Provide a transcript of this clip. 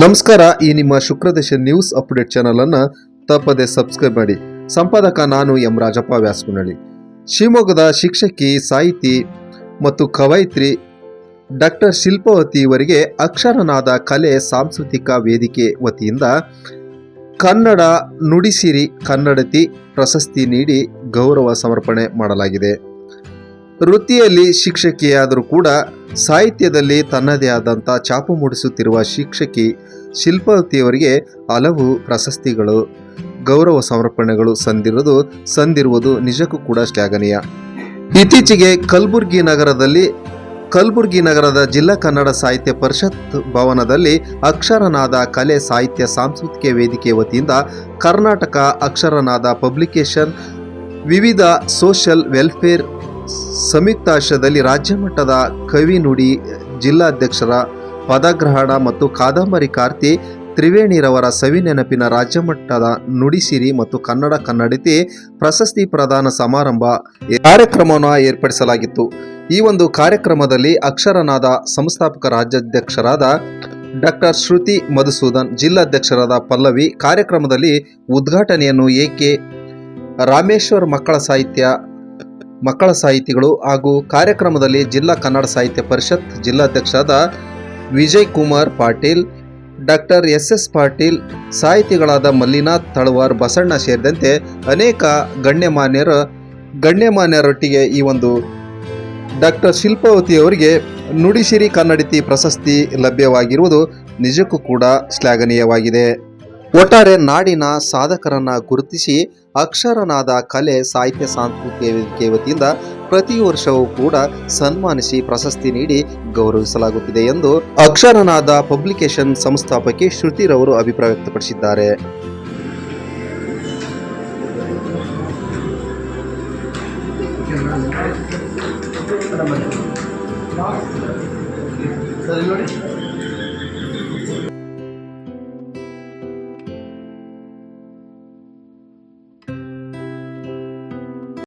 ನಮಸ್ಕಾರ, ಈ ನಿಮ್ಮ ಶುಕ್ರದೇಶ ನ್ಯೂಸ್ ಅಪ್ಡೇಟ್ ಚಾನಲ್ ಅನ್ನ ತಪ್ಪದೆ ಸಬ್ಸ್ಕ್ರೈಬ್ ಮಾಡಿ. ಸಂಪಾದಕ ನಾನು ಎಂ ರಾಜಪ್ಪ ವ್ಯಾಸಗುನಳ್ಳಿ ಶಿವಮೊಗ್ಗದ ಶಿಕ್ಷಕಿ ಸಾಹಿತಿ ಮತ್ತು ಕವಯಿತ್ರಿ ಡಾಕ್ಟರ್ ಶಿಲ್ಪವತಿ ಇವರಿಗೆ ಅಕ್ಷರನಾದ ಕಲೆ ಸಾಂಸ್ಕೃತಿಕ ವೇದಿಕೆ ವತಿಯಿಂದ ಕನ್ನಡ ನುಡಿಸಿರಿ ಕನ್ನಡತಿ ಪ್ರಶಸ್ತಿ ನೀಡಿ ಗೌರವ ಸಮರ್ಪಣೆ ಮಾಡಲಾಗಿದೆ. ವೃತ್ತಿಯಲ್ಲಿ ಶಿಕ್ಷಕಿಯಾದರೂ ಕೂಡ ಸಾಹಿತ್ಯದಲ್ಲಿ ತನ್ನದೇ ಆದಂಥ ಛಾಪು ಮೂಡಿಸುತ್ತಿರುವ ಶಿಕ್ಷಕಿ ಶಿಲ್ಪವತಿಯವರಿಗೆ ಹಲವು ಪ್ರಶಸ್ತಿಗಳು, ಗೌರವ ಸಮರ್ಪಣೆಗಳು ಸಂದಿರುವುದು ಸಂದಿರುವುದು ನಿಜಕ್ಕೂ ಕೂಡ ಶ್ಲಾಘನೀಯ. ಇತ್ತೀಚೆಗೆ ಕಲಬುರಗಿ ನಗರದಲ್ಲಿ, ಕಲಬುರಗಿ ನಗರದ ಜಿಲ್ಲಾ ಕನ್ನಡ ಸಾಹಿತ್ಯ ಪರಿಷತ್ ಭವನದಲ್ಲಿ ಅಕ್ಷರನಾದ ಕಲೆ ಸಾಹಿತ್ಯ ಸಾಂಸ್ಕೃತಿಕ ವೇದಿಕೆ ವತಿಯಿಂದ ಕರ್ನಾಟಕ ಅಕ್ಷರನಾದ ಪಬ್ಲಿಕೇಶನ್ ವಿವಿಧ ಸೋಷಿಯಲ್ ವೆಲ್ಫೇರ್ ಸಂಯುಕ್ತಾಶ್ರಯದಲ್ಲಿ ರಾಜ್ಯ ಮಟ್ಟದ ಕವಿ ನುಡಿ ಜಿಲ್ಲಾಧ್ಯಕ್ಷರ ಪದಗ್ರಹಣ ಮತ್ತು ಕಾದಂಬರಿ ಕಾರ್ತಿ ತ್ರಿವೇಣಿರವರ ಸವಿ ನೆನಪಿನ ರಾಜ್ಯ ಮಟ್ಟದ ನುಡಿಸಿರಿ ಮತ್ತು ಕನ್ನಡ ಕನ್ನಡತಿ ಪ್ರಶಸ್ತಿ ಪ್ರದಾನ ಸಮಾರಂಭ ಕಾರ್ಯಕ್ರಮವನ್ನು ಏರ್ಪಡಿಸಲಾಗಿತ್ತು. ಈ ಒಂದು ಕಾರ್ಯಕ್ರಮದಲ್ಲಿ ಅಕ್ಷರನಾದ ಸಂಸ್ಥಾಪಕ ರಾಜ್ಯಾಧ್ಯಕ್ಷರಾದ ಡಾಕ್ಟರ್ ಶ್ರುತಿ ಮಧುಸೂದನ್, ಜಿಲ್ಲಾಧ್ಯಕ್ಷರಾದ ಪಲ್ಲವಿ, ಕಾರ್ಯಕ್ರಮದಲ್ಲಿ ಉದ್ಘಾಟನೆಯನ್ನು ಎಕೆ ರಾಮೇಶ್ವರ್ ಮಕ್ಕಳ ಸಾಹಿತ್ಯ ಮಕ್ಕಳ ಸಾಹಿತಿಗಳು ಹಾಗೂ ಕಾರ್ಯಕ್ರಮದಲ್ಲಿ ಜಿಲ್ಲಾ Kannada Sahitya Parishat ಜಿಲ್ಲಾಧ್ಯಕ್ಷರಾದ Vijay Kumar Patil, doctor S S Patil, ಸಾಹಿತಿಗಳಾದ Mallinath Talawar Basanna ಸೇರಿದಂತೆ ಅನೇಕ ಗಣ್ಯಮಾನ್ಯರು ಗಣ್ಯಮಾನ್ಯರೊಟ್ಟಿಗೆ ಈ ಒಂದು ಡಾಕ್ಟರ್ ಶಿಲ್ಪಾವತಿ ಅವರಿಗೆ ನುಡಿಸಿರಿ ಕನ್ನಡಿತಿ ಪ್ರಶಸ್ತಿ ಲಭ್ಯವಾಗಿರುವುದು ನಿಜಕ್ಕೂ ಕೂಡ ಶ್ಲಾಘನೀಯವಾಗಿದೆ. ಒಟ್ಟಾರೆ ನಾಡಿನ ಸಾಧಕರನ್ನ ಗುರುತಿಸಿ ಅಕ್ಷರನಾದ ಕಲೆ ಸಾಹಿತ್ಯ ಸಾಂಸ್ಕೃತಿಕ ವೇದಿಕೆ ವತಿಯಿಂದ ಪ್ರತಿ ವರ್ಷವೂ ಕೂಡ ಸನ್ಮಾನಿಸಿ ಪ್ರಶಸ್ತಿ ನೀಡಿ ಗೌರವಿಸಲಾಗುತ್ತಿದೆ ಎಂದು ಅಕ್ಷರನಾದ ಪಬ್ಲಿಕೇಶನ್ ಸಂಸ್ಥಾಪಕಿ ಶ್ರುತಿರವರು ಅಭಿಪ್ರಾಯ ವ್ಯಕ್ತಪಡಿಸಿದ್ದಾರೆ.